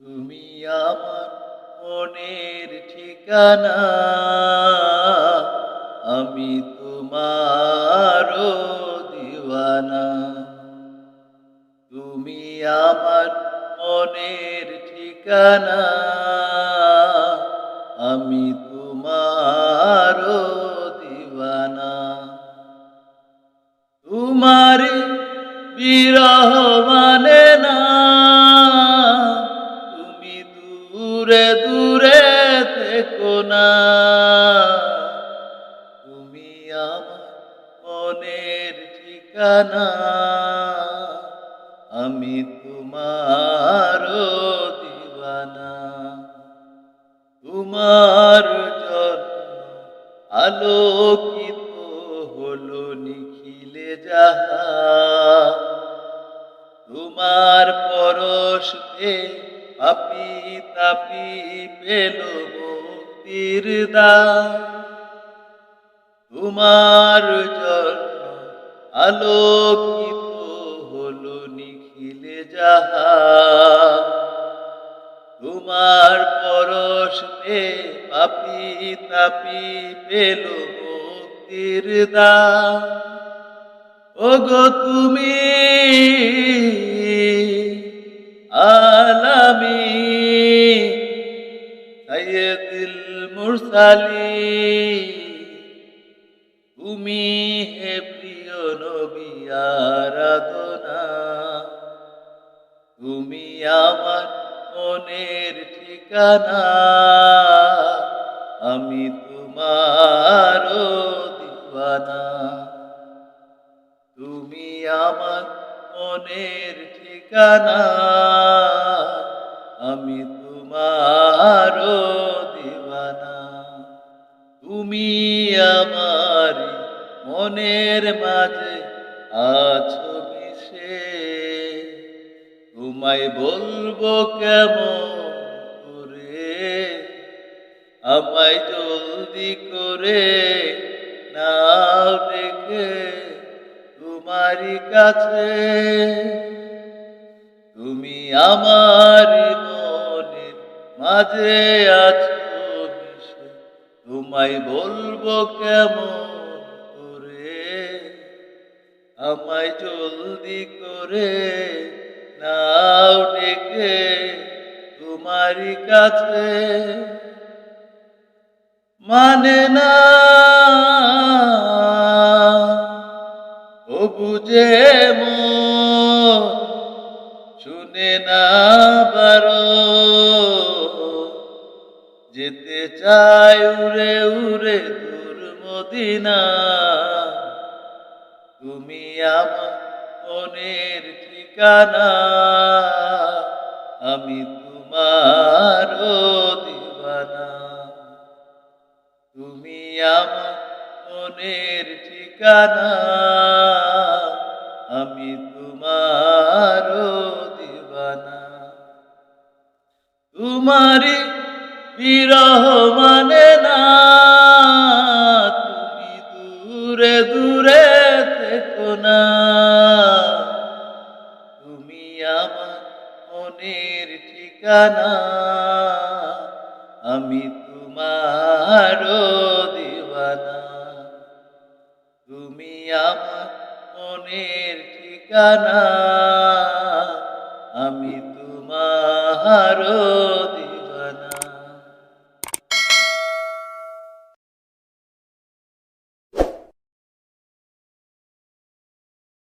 তুমি আমার মনের ঠিকানা, আমি তোমার দিওয়ানা। তুমি আমার মনের ঠিকানা, আমি তোমার দিওয়ানা। তোমার বিরহ মানে না দূরে দূরে থেকো না। তুমি আমার মনের ঠিকানা। আমি তোমার দিবানা। তোমার জন্য আলোকিত হলো নিখিলে যাহা। তোমার পরশে পাপি তাপি পেল মুক্তির তোমার জন্য আলোকিত হলো নিখিলে যাহা তোমার পরশে পাপি তাপি পেল মুক্তির দান। ওগো তুমি মুরসালি তুমি হে প্রিয় নবী, আরাধনা। তুমি আমার মনের ঠিকানা। আমি তোমার দিবানা তুমি আমার মনের ঠিকানা। আমি তোমার দিবানা তুমি আমার মনের মাঝে আছো মিশে। তোমায় বলব কেমন করে? আমায় জলদি করে নাও দেখে তোমারই কাছে। তুমি আমার মনের মাঝে আছো তোমায় বলব কেমন করে? আমায় জলদি করে নাও ডেকে তোমারই কাছে। মানে না ও বুঝে মন শুনে না বারো চাই উড়ে উড়ে দূর মদিনা। তুমি আমার মনের ঠিকানা। আমি তোমার দিবানা। তুমি আমার মনের ঠিকানা। আমি তোমার দিবানা। তোমারি বিরহ মানে না, তুমি দূরে দূরে থেকো না। তুমি আমার মনের ঠিকানা, আমি তোমার দিবানা তুমি আমার মনের ঠিকানা, আমি তোমার